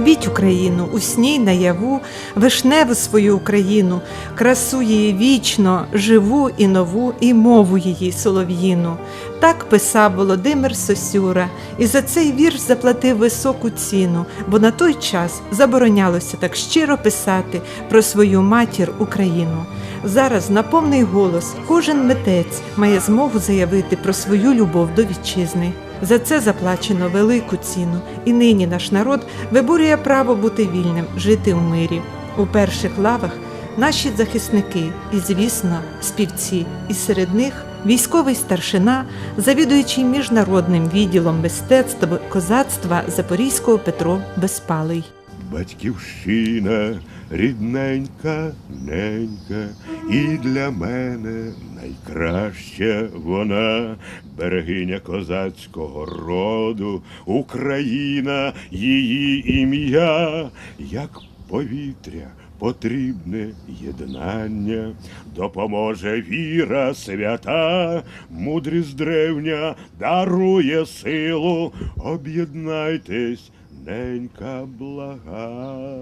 Любіть Україну, усній наяву, вишневу свою Україну, красу її вічно, живу і нову, і мову її солов'їну. Так писав Володимир Сосюра, і за цей вірш заплатив високу ціну, бо на той час заборонялося так щиро писати про свою матір Україну. Зараз на повний голос кожен митець має змогу заявити про свою любов до вітчизни. За це заплачено велику ціну, і нині наш народ виборює право бути вільним, жити у мирі. У перших лавах наші захисники і, звісно, співці, і серед них військовий старшина, завідуючий міжнародним відділом мистецтв козацтва Запорізького Петро Безпалий. Батьківщина рідненька, ненька, і для мене найкраща вона, берегиня козацького роду, Україна, її ім'я, як повітря. Потрібне єднання, допоможе віра свята, мудрість древня дарує силу, об'єднайтесь, ненька блага,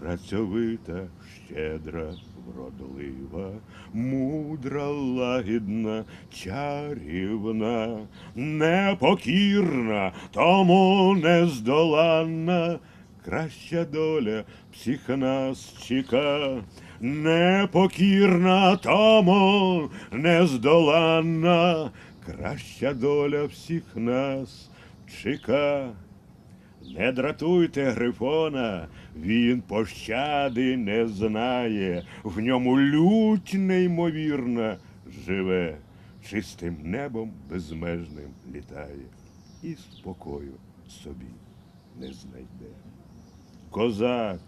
працьовита, щедра, вродлива, мудра, лагідна, чарівна, непокірна, тому нездоланна. Краща доля всіх чека, непокірна, тому нездоланна, краща доля всіх нас чека. Не дратуйте Грифона, він пощади не знає, в ньому лють неймовірна живе, чистим небом безмежним літає, і спокою собі не знайде. Козак,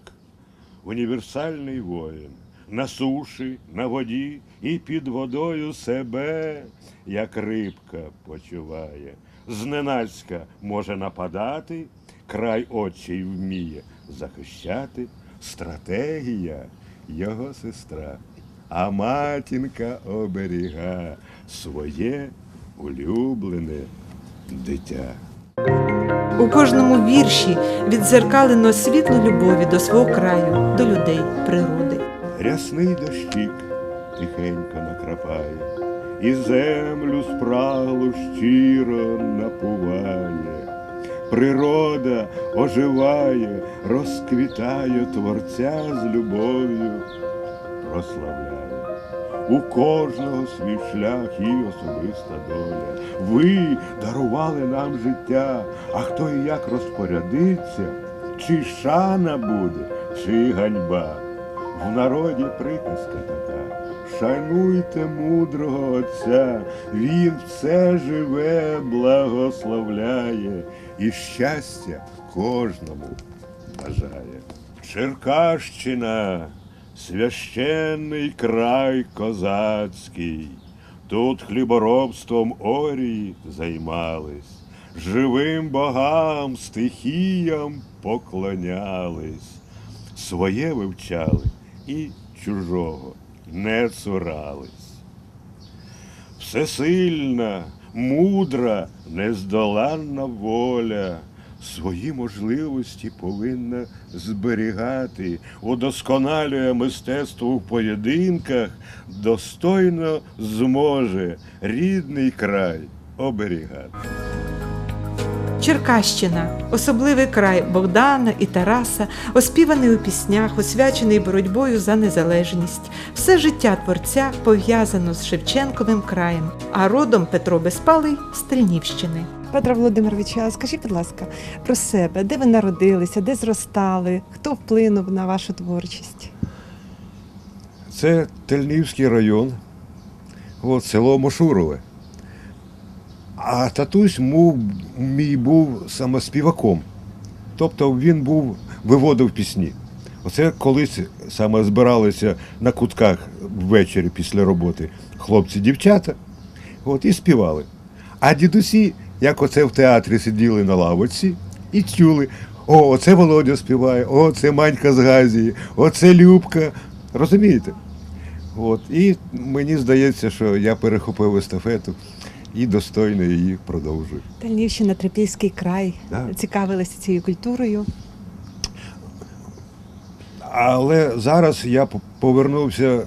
універсальний воїн, на суші, на воді і під водою себе, як рибка почуває. Зненацька може нападати, край очей вміє захищати. Стратегія його сестра, а матінка оберіга своє улюблене дитя. У кожному вірші відзеркалено світло любові до свого краю, до людей, природи. Рясний дощик тихенько накрапає, і землю спраглу щиро напуває. Природа оживає, розквітає Творця з любов'ю, прославляє. У кожного свій шлях і особиста доля. Ви дарували нам життя, а хто і як розпорядиться, чи шана буде, чи ганьба. В народі приказка така. Шануйте мудрого Отця, Він все живе, благословляє і щастя кожному бажає. Черкащина, священний край козацький, тут хліборобством орії займались, живим богам, стихіям поклонялись своє вивчали і чужого не цурались. Всесильна, мудра, нездоланна воля свої можливості повинна зберігати, удосконалює мистецтво в поєдинках, достойно зможе рідний край оберігати. Черкащина особливий край Богдана і Тараса, оспіваний у піснях, освячений боротьбою за незалежність. Все життя творця пов'язано з Шевченковим краєм, а родом Петро Безпалий з Тельнівщини. Петро Володимирович, а скажіть, будь ласка, про себе, де ви народилися, де зростали, хто вплинув на вашу творчість? Це Тельнівський район, от, село Мошурове. А татусь мов, мій був саме співаком. Тобто він був, виводив пісні. Оце колись саме збиралися на кутках ввечері після роботи хлопці-дівчата от, і співали. А дідусі, як оце в театрі сиділи на лавочці і чули, о, оце Володя співає, о, це Манька з Газії, оце Любка. Розумієте? От. І мені здається, що я перехопив естафету і достойно її продовжую. Тальнівщина, Трипільський край. Да. Цікавилися цією культурою. Але зараз я повернувся.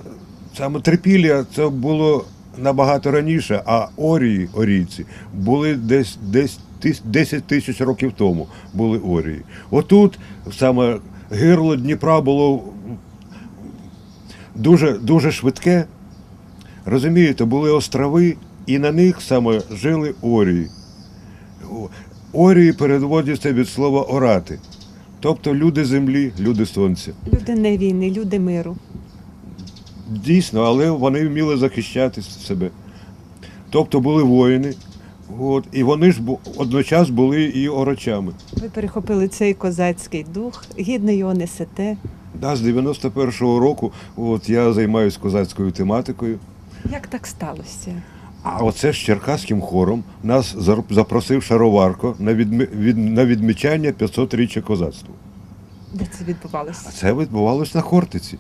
Саме Трипілля це було набагато раніше, а Орії, орійці, були десь, десь 10 тисяч років тому були Орії. Отут саме гирло Дніпра було дуже, дуже швидке. Розумієте, були острови, і на них саме жили Орії. Орії переводяться від слова орати. Тобто люди землі, люди сонця. Люди не війни, люди миру. Дійсно, але вони вміли захищати себе. Тобто були воїни, от, і вони ж одночас були і орочами. Ви перехопили цей козацький дух, гідно його несете. Да, з 91-го року от, я займаюся козацькою тематикою. Як так сталося? А оце з черкаським хором нас запросив Шароварко на, відми, від, на відмічання 500-річчя козацтва. Де це відбувалося? А це відбувалось на Хортиці.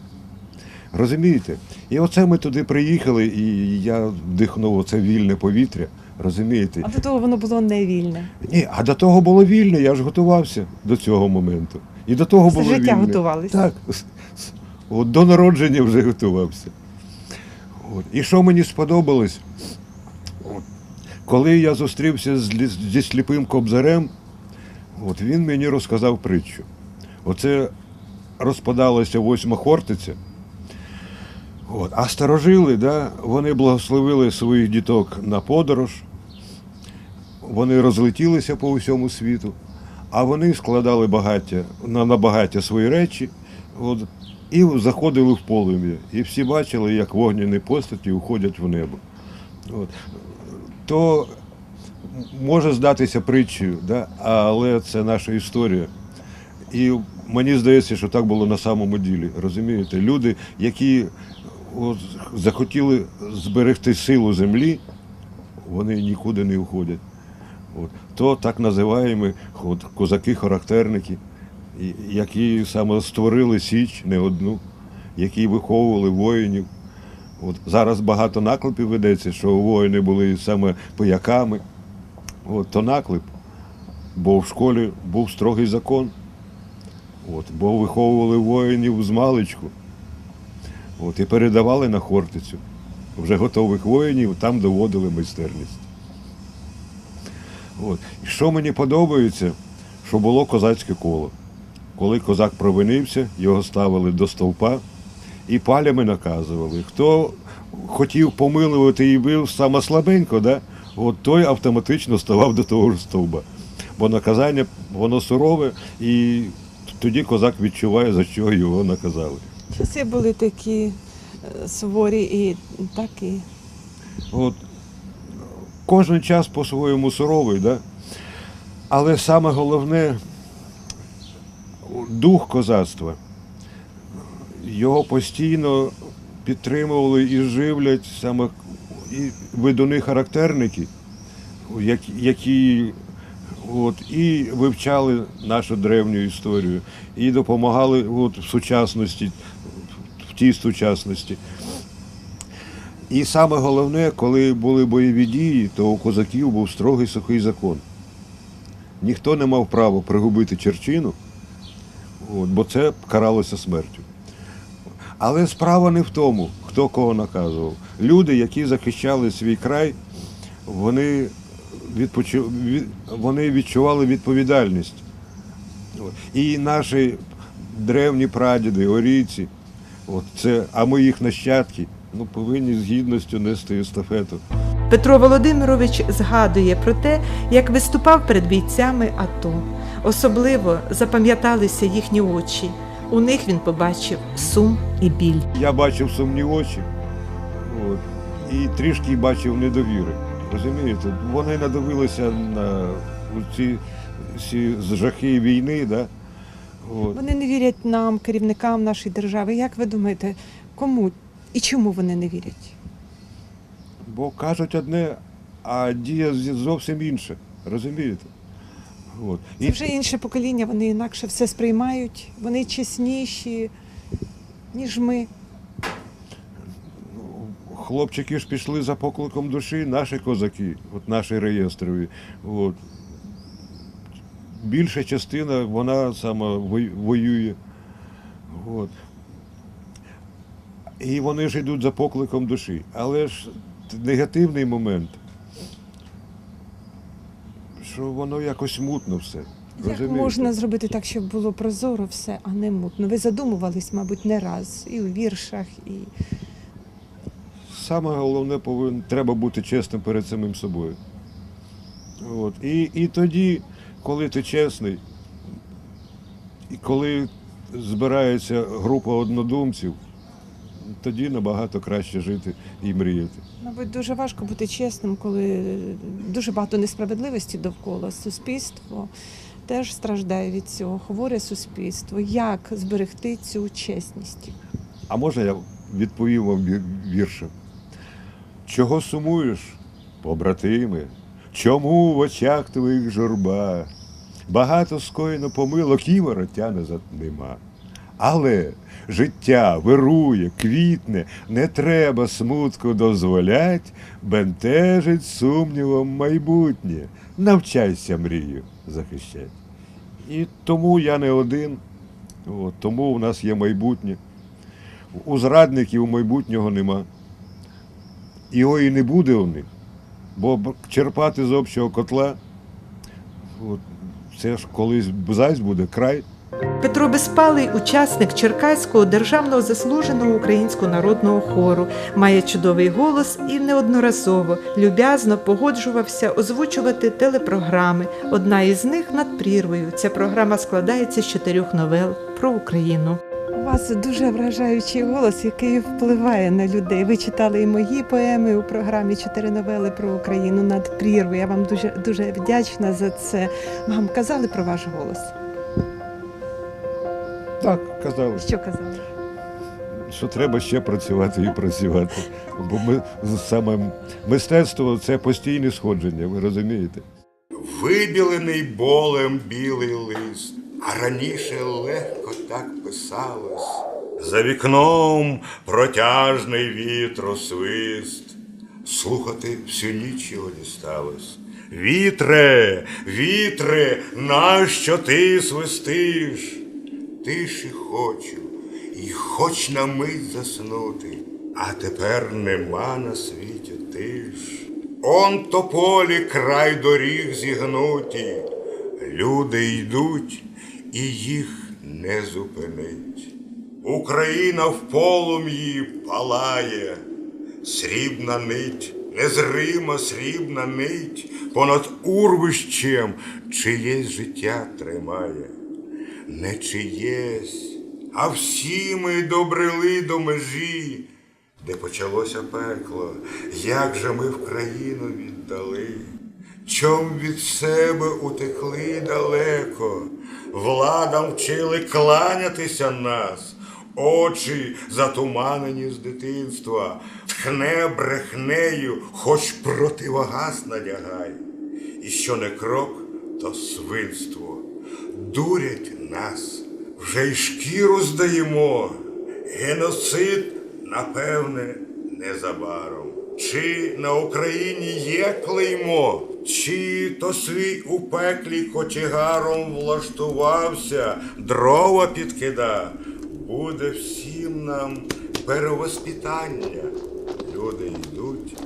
Розумієте? І оце ми туди приїхали, і я вдихнув оце вільне повітря. Розумієте? А до того воно було не вільне. Ні, а до того було вільне, я ж готувався до цього моменту. І до того Все було життя вільне. готувалися. Так. От до народження вже готувався. От. І що мені сподобалось, коли я зустрівся зі сліпим кобзарем, от він мені розказав притчу. Оце розпадалася восьма хортиця. От. А старожили, да, вони благословили своїх діток на подорож, вони розлетілися по всьому світу, а вони складали багаття на, на багаття свої речі от, і заходили в полум'я. І всі бачили, як вогняні постаті уходять в небо. От. То може здатися притчею, да? але це наша історія. І мені здається, що так було на самому ділі. Розумієте, люди, які от, захотіли зберегти силу землі, вони нікуди не уходять. От. То так називаємо от, козаки-характерники, які саме створили Січ не одну, які виховували воїнів. От. Зараз багато наклепів ведеться, що воїни були саме пияками. От, то наклеп. Бо в школі був строгий закон. От, бо виховували воїнів з маличку. От, і передавали на Хортицю. Вже готових воїнів там доводили майстерність. От. І що мені подобається, що було козацьке коло. Коли козак провинився, його ставили до стовпа і палями наказували. Хто хотів помилувати і бив саме слабенько, да? от той автоматично ставав до того ж стовба. Бо наказання воно сурове, і тоді козак відчуває, за що його наказали. Часи були такі е, суворі і так і. От, кожен час по-своєму суровий, да? але саме головне дух козацтва. Його постійно підтримували і живлять саме видуни характерники, які, які от, і вивчали нашу древню історію, і допомагали от, в сучасності, в тій сучасності. І саме головне, коли були бойові дії, то у козаків був строгий сухий закон. Ніхто не мав права пригубити черчину, от, бо це каралося смертю. Але справа не в тому, хто кого наказував. Люди, які захищали свій край, вони, відпочи... від- вони відчували відповідальність. І наші древні прадіди, орійці, от це, а ми їх нащадки, ну, повинні з гідністю нести естафету. Петро Володимирович згадує про те, як виступав перед бійцями АТО. Особливо запам'яталися їхні очі. У них він побачив сум і біль. Я бачив сумні очі от, і трішки бачив недовіри. Розумієте, вони надивилися на ці, ці жахи війни, да? От. Вони не вірять нам, керівникам нашої держави. Як ви думаєте, кому і чому вони не вірять? Бо кажуть одне, а діє зовсім інше. Розумієте? От. Це вже інше покоління, вони інакше все сприймають, вони чесніші, ніж ми. Хлопчики ж пішли за покликом душі, наші козаки, от наші реєстрові. От. Більша частина, вона вой- воює. От. І вони ж йдуть за покликом душі. Але ж негативний момент, що воно якось мутно все. Як розумієте? можна зробити так, щоб було прозоро все, а не мутно? Ви задумувались, мабуть, не раз і у віршах, і Саме головне повинен, треба бути чесним перед самим собою. От. І, і тоді, коли ти чесний, і коли збирається група однодумців, тоді набагато краще жити і мріяти. Мабуть, дуже важко бути чесним, коли дуже багато несправедливості довкола. Суспільство теж страждає від цього, хворе суспільство. Як зберегти цю чесність? А можна я відповім вам вір- віршем? Чого сумуєш, побратиме? Чому в очах твоїх журба? Багато скоєно помилок і вороття назад нема. Але життя вирує, квітне, не треба смутку дозволять, бентежить сумнівом майбутнє. Навчайся мрію захищать. І тому я не один, от, тому у нас є майбутнє. У зрадників майбутнього нема. Його і не буде у них. Бо черпати з общого котла, от, це ж колись зась буде край. Петро Безпалий, учасник Черкаського державного заслуженого українського народного хору, має чудовий голос і неодноразово люб'язно погоджувався озвучувати телепрограми. Одна із них над прірвою. Ця програма складається з чотирьох новел про Україну. У вас дуже вражаючий голос, який впливає на людей. Ви читали і мої поеми у програмі Чотири новели про Україну над прірвою. Я вам дуже дуже вдячна за це. Вам казали про ваш голос? Так, казали, Що казали? що треба ще працювати і працювати. Бо ми саме мистецтво це постійне сходження, ви розумієте? Вибілений болем білий лист, а раніше легко так писалось. За вікном протяжний вітросвист, слухати всю ніч його дісталось. Вітре, вітре, нащо ти свистиш? Тиші хочу, і хоч на мить заснути, а тепер нема на світі тиш. Он тополі край доріг зігнуті, люди йдуть, і їх не зупинить. Україна в полум'ї палає, срібна нить, незрима срібна нить, понад урвищем чиєсь життя тримає не чиєсь, а всі ми добрили до межі, де почалося пекло, як же ми в країну віддали, чом від себе утекли далеко, владам вчили кланятися нас, очі затуманені з дитинства, тхне брехнею, хоч противогаз надягай. І що не крок, то свинство. Дурять нас, вже й шкіру здаємо. Геноцид, напевне, незабаром. Чи на Україні є клеймо, чи то свій у пеклі кочегаром влаштувався, дрова підкида, буде всім нам перевоспитання. Люди йдуть,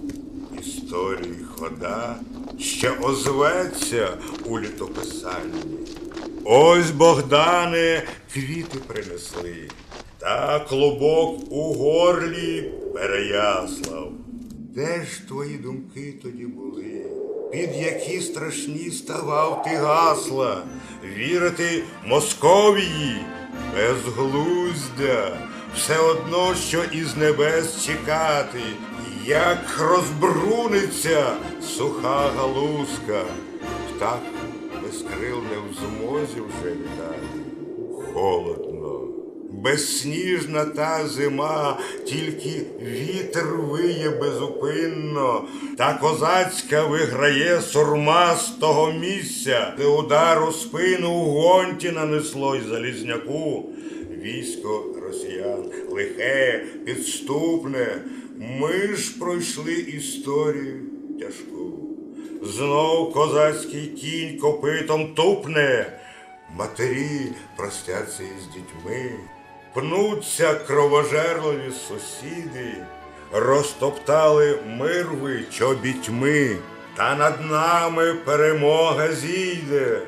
історії хода, ще озветься у літописанні. Ось Богдане квіти принесли, та клубок у горлі переяслав. Де ж твої думки тоді були? Під які страшні ставав ти гасла, вірити Московії безглуздя, все одно, що із небес чекати, як розбруниться суха галузка, птах без не в змозі вже літати. Холодно, безсніжна та зима, тільки вітер виє безупинно, та козацька виграє сурма з того місця, де удар у спину у гонті нанесло й залізняку. Військо росіян лихе, підступне, ми ж пройшли історію тяжку. Знов козацький кінь копитом тупне, матері простяться із дітьми, пнуться кровожерливі сусіди, розтоптали мирви чобітьми, та над нами перемога зійде.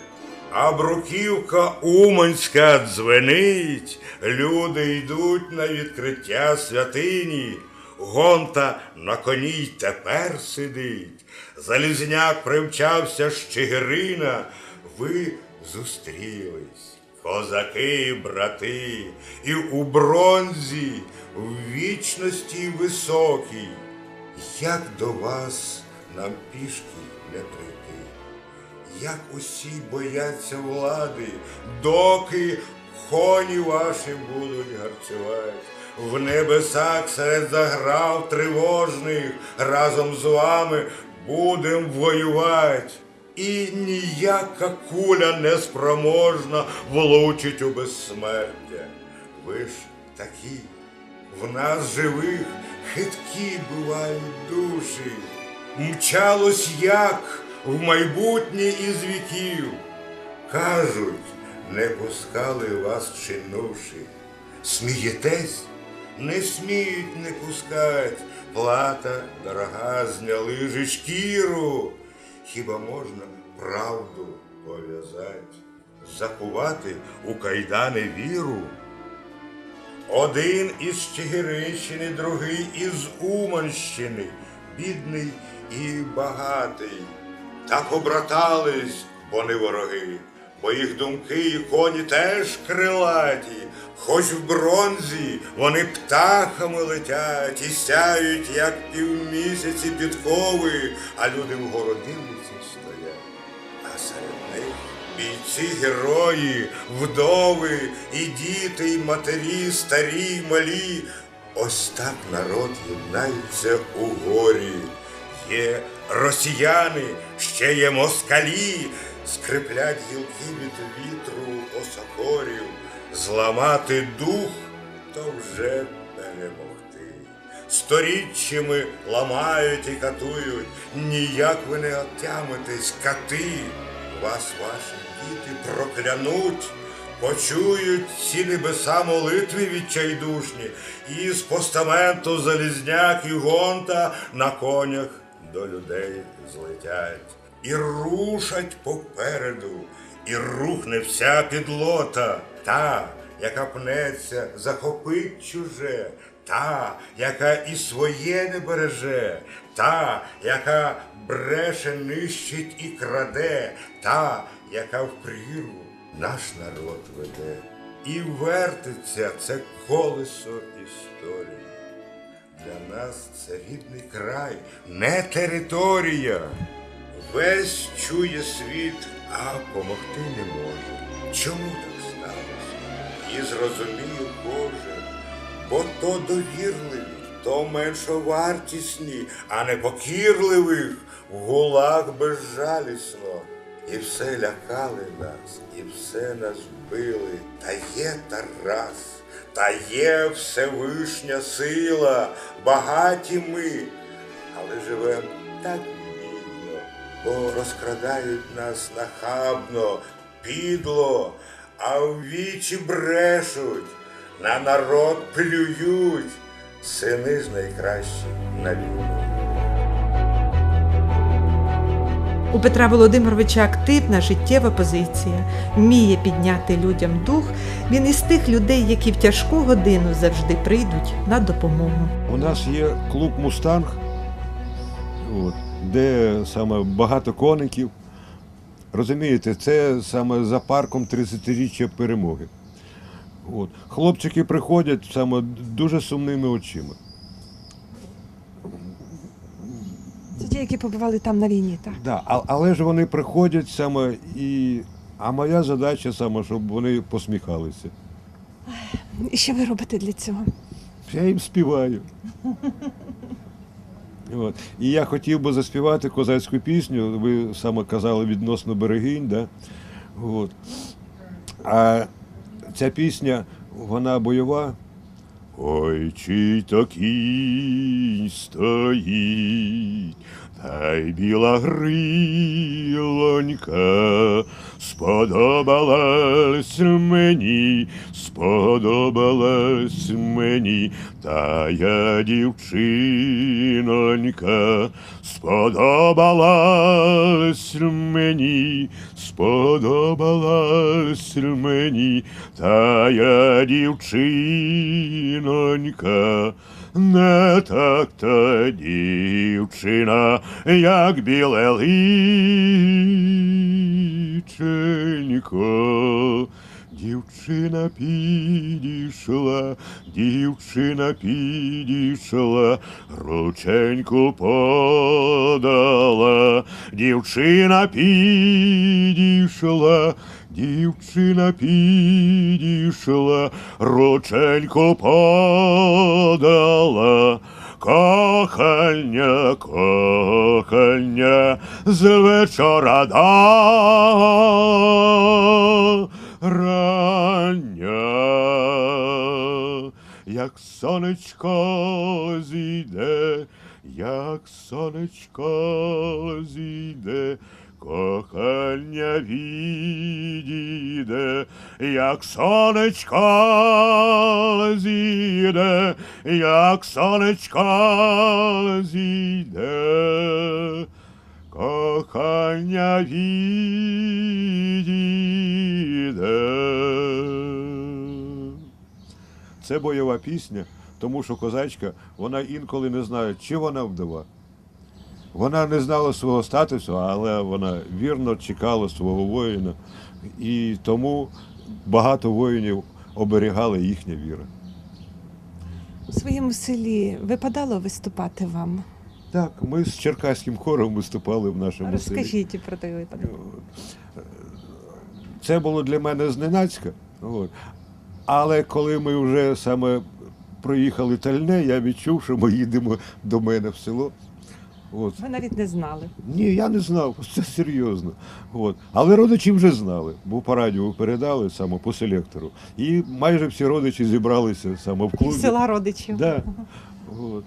А бруківка Уманська дзвенить, люди йдуть на відкриття святині, гонта на коні й тепер сидить. Залізняк примчався з Чигирина, ви зустрілись, козаки брати, і у бронзі, в вічності високій. Як до вас нам пішки не прийти? Як усі бояться влади, доки коні ваші будуть гарцювати. В небесах серед заграв тривожних разом з вами будем воювати. І ніяка куля не спроможна влучить у безсмертя. Ви ж такі, в нас живих хиткі бувають душі. Мчалось як в майбутнє із віків. Кажуть, не пускали вас чинувши. Смієтесь, не сміють не пускать. Плата дорога, зняли же шкіру. Хіба можна правду пов'язать, закувати у кайдани віру? Один із Чигиринщини, другий із Уманщини, бідний і багатий. Та побратались, бо не вороги, бо їх думки і коні теж крилаті, хоч в бронзі вони птахами летять і сяють, як півмісяці підкови, а люди вгору дивляться стоять. А серед них бійці герої, вдови, і діти, і матері, старі, й малі. Ось так народ єднається у горі. Є росіяни, ще є москалі, скриплять гілки від вітру осокорів, зламати дух, то вже перемогти. Сторіччями ламають і катують, ніяк ви не отямитесь, кати. Вас ваші діти проклянуть, почують ці небеса молитви відчайдушні, і з постаменту залізняк і гонта на конях до людей злетять. І рушать попереду, і рухне вся підлота, та, яка пнеться, захопить чуже, та, яка і своє не береже, та, яка бреше, нищить і краде, та, яка в прірву наш народ веде. І вертиться це колесо історії. Для нас це рідний край, не територія. Весь чує світ, а помогти не може. Чому так сталося? І зрозуміє Боже, бо то довірливі, то меншовартісні, а непокірливих в гулах безжалісно. І все лякали нас, і все нас били. Та є Тарас, та є Всевишня сила, багаті ми, але живем так бо розкрадають нас нахабно, підло, а в вічі брешуть, на народ плюють, сини ж найкращі на війну. У Петра Володимировича активна життєва позиція, вміє підняти людям дух. Він із тих людей, які в тяжку годину завжди прийдуть на допомогу. У нас є клуб Мустанг, от, де саме багато коників. Розумієте, це саме за парком 30-річчя перемоги. От. Хлопчики приходять саме дуже сумними очима. Це ті, які побували там на війні, так? Да, а- але ж вони приходять саме і. А моя задача саме, щоб вони посміхалися. І що ви робите для цього? Я їм співаю. От. І я хотів би заспівати козацьку пісню. Ви саме казали відносно берегинь, да? От. А ця пісня, вона бойова. Ой, чи то стоїть, та й біла грилонька сподобалась мені, сподобалась мені, та я дівчинонька, сподобалась мені, сподобалась мені, та я дівчинонька. Не так та дівчина, як біле личенько. Дівчина підійшла, дівчина підійшла, рученьку подала, дівчина підійшла, дівчина підійшла, рученьку подала. Кохання, кохання з вечора до рання, як сонечко зійде, як сонечко зійде, кохання відійде, як сонечко зійде, як сонечко зійде, кохання відійде. Це бойова пісня, тому що козачка, вона інколи не знає, чи вона вдова. Вона не знала свого статусу, але вона вірно чекала свого воїна. І тому багато воїнів оберігали їхня віра. У своєму селі випадало виступати вам? Так, ми з черкаським хором виступали в нашому селі. Розкажіть про той випадок. Це було для мене зненацька. От. Але коли ми вже саме проїхали Тальне, я відчув, що ми їдемо до мене в село. От. Ви навіть не знали. Ні, я не знав, це серйозно. От. Але родичі вже знали, бо по радіо передали саме по селектору. І майже всі родичі зібралися саме в клубі. села родичів. Да. От.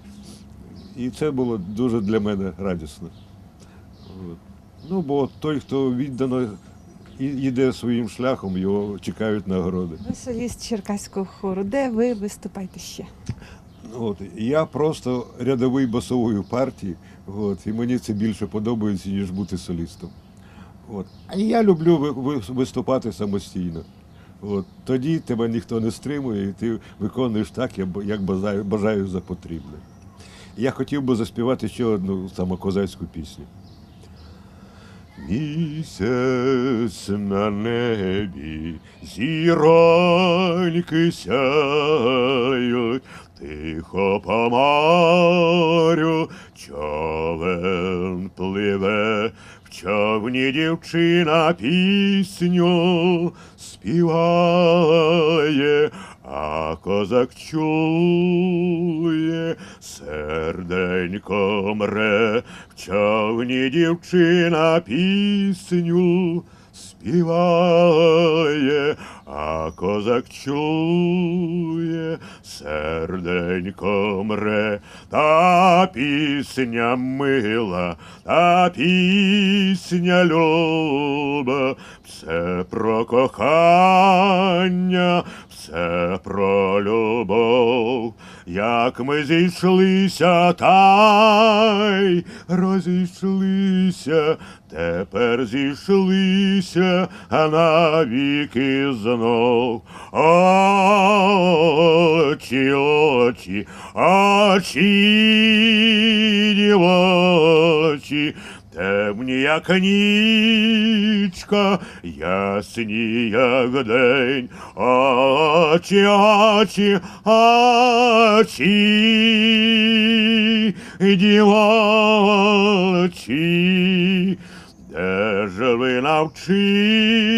І це було дуже для мене радісно. От. Ну, бо той, хто віддано і- йде своїм шляхом, його чекають нагороди. Ви соліст Черкаського хору. Де ви виступаєте ще? От. Я просто рядовий басової партії, от, і мені це більше подобається, ніж бути солістом. От. Я люблю ви- ви- виступати самостійно. От. Тоді тебе ніхто не стримує, і ти виконуєш так, як бажаю, бажаю за потрібне. Я хотів би заспівати ще одну саме козацьку пісню. Місяць на небі, зіроньки сяють, тихо по морю човен пливе, в човні дівчина пісню співає, а козак чує, серденько мре, в човні дівчина пісню співає, а козак чує, серденько мре, та пісня мила, та пісня люба, все про кохання, все про любов, як ми зійшлися, та й розійшлися, тепер зійшлися, а навіки знов. Очі, очі, очі, дівочі, темні, як нічка, ясні, як день, очі, очі, очі, дівочі, де ж ви навчились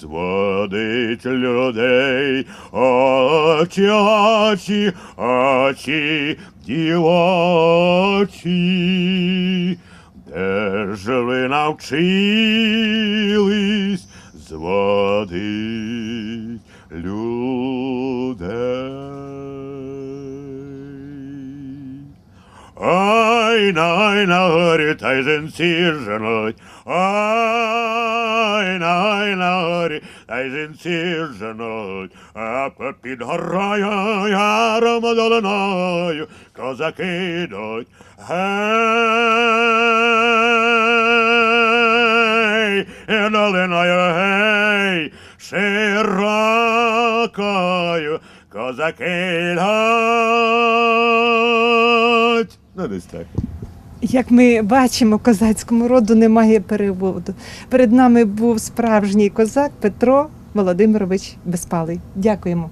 зводить людей, очі, очі, очі, дівочі, де ж ви навчились зводить людей? Ай, най, на та й жінці женуть. Ай, най, нарі, та й жінці женуть. А попід горою, яром долиною, козаки йдуть. Гей, долиною, гей, широкою, козаки йдуть. Ну, десь так. Як ми бачимо, козацькому роду немає переводу. Перед нами був справжній козак Петро Володимирович Безпалий. Дякуємо.